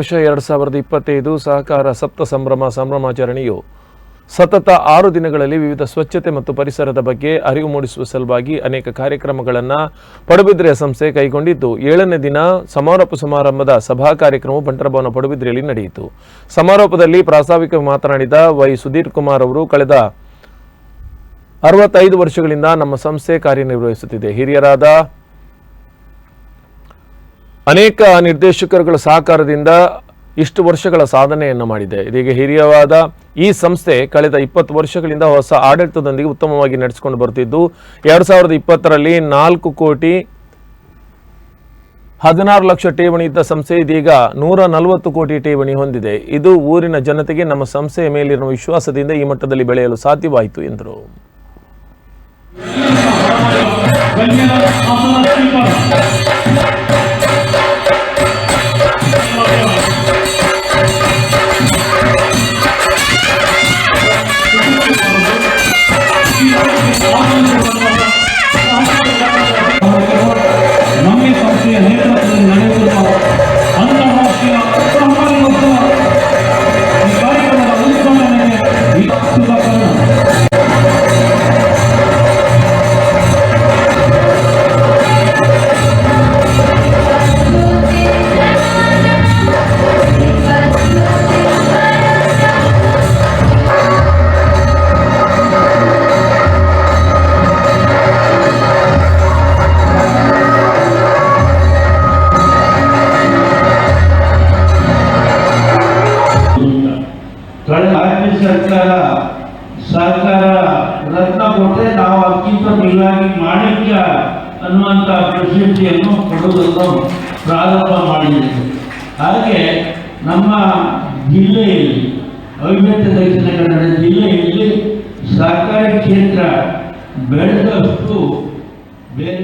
ವರ್ಷ ಎರಡು ಸಾವಿರದ ಇಪ್ಪತ್ತೈದು ಸಹಕಾರ ಸಪ್ತ ಸಂಭ್ರಮ ಸಂಭ್ರಮಾಚರಣೆಯು ಸತತ ಆರು ದಿನಗಳಲ್ಲಿ ವಿವಿಧ ಸ್ವಚ್ಛತೆ ಮತ್ತು ಪರಿಸರದ ಬಗ್ಗೆ ಅರಿವು ಮೂಡಿಸುವ ಸಲುವಾಗಿ ಅನೇಕ ಕಾರ್ಯಕ್ರಮಗಳನ್ನು ಪಡುಬಿದ್ರೆಯ ಸಂಸ್ಥೆ ಕೈಗೊಂಡಿದ್ದು. ಏಳನೇ ದಿನ ಸಮಾರೋಪ ಸಮಾರಂಭದ ಸಭಾ ಕಾರ್ಯಕ್ರಮವು ಬಂಟರಭವನ ಪಡುಬಿದ್ರೆಯಲ್ಲಿ ನಡೆಯಿತು. ಸಮಾರೋಪದಲ್ಲಿ ಪ್ರಾಸ್ತಾವಿಕ ಮಾತನಾಡಿದ ವೈ ಸುಧೀರ್ ಕುಮಾರ್ ಅವರು, ಕಳೆದ ಅರವತ್ತೈದು ವರ್ಷಗಳಿಂದ ನಮ್ಮ ಸಂಸ್ಥೆ ಕಾರ್ಯನಿರ್ವಹಿಸುತ್ತಿದೆ. ಹಿರಿಯರಾದ ಅನೇಕ ನಿರ್ದೇಶಕರುಗಳ ಸಹಕಾರದಿಂದ ಇಷ್ಟು ವರ್ಷಗಳ ಸಾಧನೆಯನ್ನು ಮಾಡಿದೆ. ಇದೀಗ ಹಿರಿಯವಾದ ಈ ಸಂಸ್ಥೆ ಕಳೆದ ಇಪ್ಪತ್ತು ವರ್ಷಗಳಿಂದ ಹೊಸ ಆಡಳಿತದೊಂದಿಗೆ ಉತ್ತಮವಾಗಿ ನಡೆಸಿಕೊಂಡು ಬರುತ್ತಿದ್ದು ಎರಡು ಸಾವಿರದ ಇಪ್ಪತ್ತರಲ್ಲಿ ನಾಲ್ಕು ಕೋಟಿ ಹದಿನಾರು ಲಕ್ಷ ಠೇವಣಿ ಇದ್ದ ಸಂಸ್ಥೆ ಇದೀಗ ನೂರ ನಲವತ್ತು ಕೋಟಿ ಠೇವಣಿ ಹೊಂದಿದೆ. ಇದು ಊರಿನ ಜನತೆಗೆ ನಮ್ಮ ಸಂಸ್ಥೆಯ ಮೇಲಿರುವ ವಿಶ್ವಾಸದಿಂದ ಈ ಮಟ್ಟದಲ್ಲಿ ಬೆಳೆಯಲು ಸಾಧ್ಯವಾಯಿತು, ಎಂದರು. ರಾಜ್ಯ ಸರ್ಕಾರ ಸರ್ಕಾರ ರತ್ನ ಕೊಟ್ಟರೆ ನಾವು ಅತ್ಯಂತ ಮೇಲಾಗಿ ಮಾಣಿಕ್ಯ ಅನ್ನುವಂಥ ಪ್ರಶಸ್ತಿಯನ್ನು ಕೊಡುವುದನ್ನು ಪ್ರಾರಂಭ ಮಾಡಿದ್ದೇವೆ. ಹಾಗೆ ನಮ್ಮ ಜಿಲ್ಲೆಯಲ್ಲಿ, ಅವಿಭಕ್ತ ದಕ್ಷಿಣ ಕನ್ನಡ ಜಿಲ್ಲೆಯಲ್ಲಿ ಸರ್ಕಾರಿ ಕ್ಷೇತ್ರ ಬೆಳೆದಷ್ಟು ಬೇರೆ